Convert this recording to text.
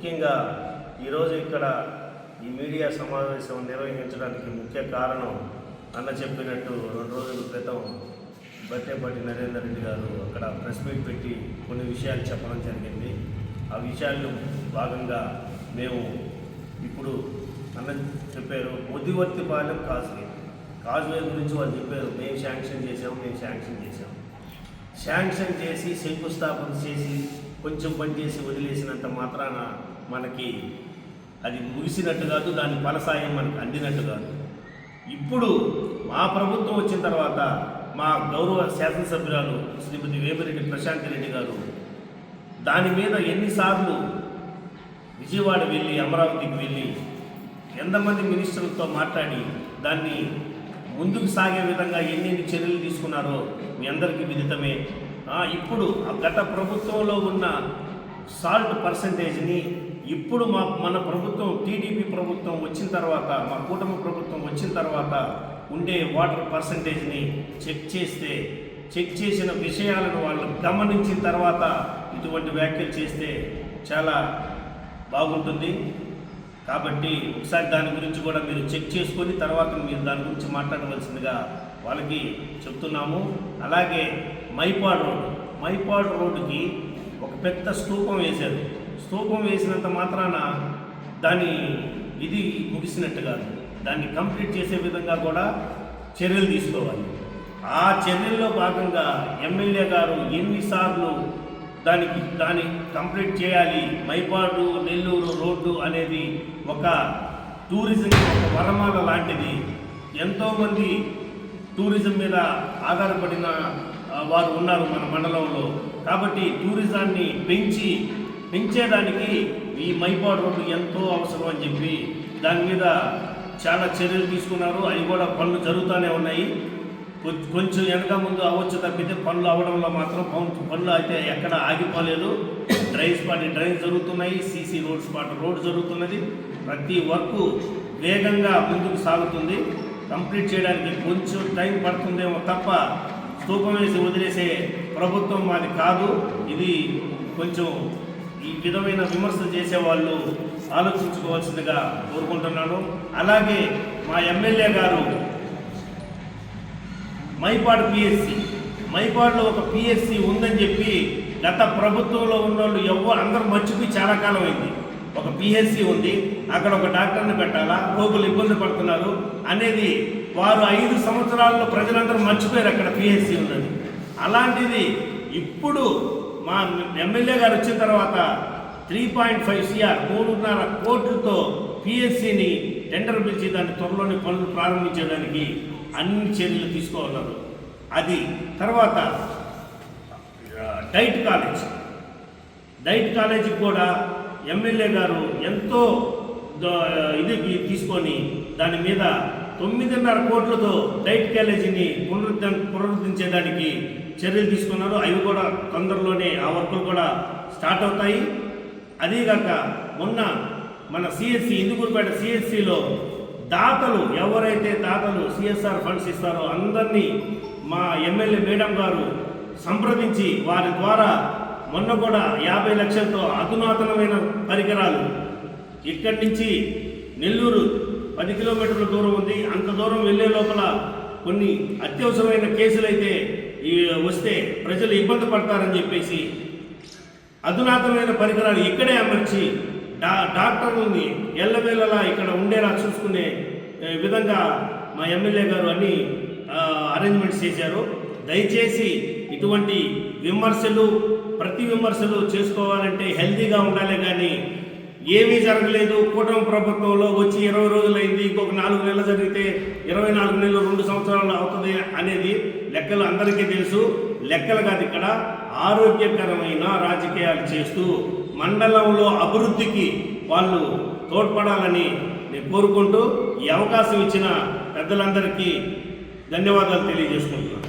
ముఖ్యంగా ఈరోజు ఇక్కడ ఈ మీడియా సమావేశం నిర్వహించడానికి ముఖ్య కారణం అన్న చెప్పినట్టు రెండు రోజుల క్రితం బట్టేపల్లి నరేందర్ రెడ్డి గారు అక్కడ ప్రెస్ మీట్ పెట్టి కొన్ని విషయాలు చెప్పడం జరిగింది. ఆ విషయాల్లో భాగంగా మేము ఇప్పుడు అన్న చెప్పారు ముదివర్తిపాలెం కాజ్వే కాజ్వే గురించి వాళ్ళు చెప్పారు. మేము శాంక్షన్ చేసాము మేము శాంక్షన్ చేసాము శాంక్షన్ చేసి శంకుస్థాపన చేసి కొంచెం పని చేసి వదిలేసినంత మాత్రాన మనకి అది ముగిసినట్టు కాదు దాని ఫలసాయం మనకు అందినట్టు కాదు. ఇప్పుడు మా ప్రభుత్వం వచ్చిన తర్వాత మా గౌరవ శాసనసభ్యురాలు శ్రీమతి వేమిరెడ్డి ప్రశాంత్ రెడ్డి గారు దాని మీద ఎన్నిసార్లు విజయవాడ వెళ్ళి అమరావతికి వెళ్ళి ఎంతమంది మినిస్టర్లతో మాట్లాడి దాన్ని ముందుకు సాగే విధంగా ఎన్ని చర్యలు తీసుకున్నారో మీ అందరికీ విదితమే. ఇప్పుడు ఆ గత ప్రభుత్వంలో ఉన్న సాల్ట్ పర్సంటేజ్ని ఇప్పుడు మా మన ప్రభుత్వం టీడీపీ ప్రభుత్వం వచ్చిన తర్వాత మా కూటమి ప్రభుత్వం వచ్చిన తర్వాత ఉండే వాటర్ పర్సంటేజ్ని చెక్ చేస్తే చెక్ చేసిన విషయాలను వాళ్ళు గమనించిన తర్వాత ఇటువంటి వ్యాఖ్యలు చేస్తే చాలా బాగుంటుంది. కాబట్టి ఒకసారి దాని గురించి కూడా మీరు చెక్ చేసుకొని తర్వాత మీరు దాని గురించి మాట్లాడవలసిందిగా వాళ్ళకి చెప్తున్నాము. అలాగే మైపాడ్ రోడ్ మైపాడ్ రోడ్డుకి ఒక పెద్ద స్తూపం వేశారు. స్తూపం వేసినంత మాత్రాన దాని ఇది ముగిసినట్టు కాదు. దాన్ని కంప్లీట్ చేసే విధంగా కూడా చర్యలు తీసుకోవాలి. ఆ చర్యల్లో భాగంగా ఎమ్మెల్యే గారు ఎన్నిసార్లు దానికి దాన్ని కంప్లీట్ చేయాలి. మైపాడు నెల్లూరు రోడ్డు అనేది ఒక టూరిజం ఒక వరమాల లాంటిది. ఎంతోమంది టూరిజం మీద ఆధారపడిన వారు ఉన్నారు మన మండలంలో. కాబట్టి టూరిజాన్ని పెంచి పెంచేదానికి ఈ మైపాడు రోడ్డు ఎంతో అవసరం అని చెప్పి దాని మీద చాలా చర్యలు తీసుకున్నారు. అవి కూడా పనులు జరుగుతూనే ఉన్నాయి. కొంచెం వెనక ముందు అవ్వచ్చు తప్పితే పనులు అవ్వడంలో మాత్రం పనులు అయితే ఎక్కడ ఆగిపోలేదు. డ్రైవ్ స్పాట్ డ్రైవ్ జరుగుతున్నాయి. సీసీ రోడ్ స్పాట్ రోడ్ జరుగుతున్నది. ప్రతి వర్క్ వేగంగా ముందుకు సాగుతుంది. కంప్లీట్ చేయడానికి కొంచెం టైం పడుతుందేమో తప్ప స్థూపం వేసి వదిలేసే ప్రభుత్వం మాది కాదు. ఇది కొంచెం ఈ విధమైన విమర్శలు చేసేవాళ్ళు ఆలోచించుకోవాల్సిందిగా కోరుకుంటున్నాను. అలాగే మా ఎమ్మెల్యే గారు మైపాడు పిఎస్సి మైపాడులో ఒక పిఎస్సి ఉందని చెప్పి గత ప్రభుత్వంలో ఉన్నోళ్ళు ఎవ్వరు అందరూ మర్చిపోయి చాలా కాలం అయింది. ఒక పిహెచ్సి ఉంది. అక్కడ ఒక డాక్టర్ని పెట్టాలా? రోగులు ఇబ్బంది పడుతున్నారు అనేది వారు ఐదు సంవత్సరాల్లో ప్రజలందరూ మర్చిపోయారు అక్కడ పిహెచ్సి ఉన్నది. అలాంటిది ఇప్పుడు మా ఎమ్మెల్యే గారు వచ్చిన తర్వాత త్రీ పాయింట్ ఫైవ్ సిఆర్ మూడున్నర కోట్లతో పిఎస్సిని టెండర్ పిలిచి దాన్ని త్వరలోనే పనులు ప్రారంభించడానికి అన్ని చర్యలు తీసుకోవాలన్నారు. అది తర్వాత డైట్ కాలేజ్ డైట్ కాలేజీకి కూడా ఎమ్మెల్యే గారు ఎంతో ఇది తీసుకొని దాని మీద తొమ్మిదిన్నర కోట్లతో డైట్ కాలేజీని పునరుద్ధ పునరుద్ధరించేదానికి చర్యలు తీసుకున్నారు. అవి కూడా తొందరలోనే ఆ వర్కులు కూడా స్టార్ట్ అవుతాయి. అదీగాక మొన్న మన సిఎస్సి ఇందుకూరుపేట సిఎస్సిలో దాతలు ఎవరైతే దాతలు సిఎస్ఆర్ ఫండ్స్ ఇస్తారో అందరినీ మా ఎమ్మెల్యే మేడం గారు సంప్రదించి వారి ద్వారా మొన్న కూడా యాభై లక్షలతో అధునాతనమైన పరికరాలు. ఇక్కడి నుంచి నెల్లూరు పది కిలోమీటర్ల దూరం ఉంది. అంత దూరం వెళ్ళే లోపల కొన్ని అత్యవసరమైన కేసులైతే వస్తే ప్రజలు ఇబ్బంది పడతారని చెప్పేసి అధునాతనమైన పరికరాలు ఇక్కడే అమర్చి డా డాక్టర్లని ఎల్లవేళలా ఇక్కడ ఉండేలా చూసుకునే విధంగా మా ఎమ్మెల్యే గారు అన్ని అరేంజ్మెంట్స్ చేశారు. దయచేసి ఇటువంటి విమర్శలు ప్రతి విమర్శలు చేసుకోవాలంటే హెల్తీగా ఉండాలి కానీ ఏమీ జరగలేదు. కూటమి ప్రభుత్వంలో వచ్చి ఇరవై రోజులైంది ఇంకొక నాలుగు నెలలు జరిగితే ఇరవై నాలుగు నెలలు రెండు సంవత్సరాలు అవుతుంది అనేది లెక్కలు అందరికీ తెలుసు. లెక్కలు కాదు ఇక్కడ ఆరోగ్యకరమైన రాజకీయాలు చేస్తూ మండలంలో అభివృద్ధికి వాళ్ళు తోడ్పడాలని నేను కోరుకుంటూ ఈ అవకాశం ఇచ్చిన పెద్దలందరికీ ధన్యవాదాలు తెలియజేసుకుంటున్నాను.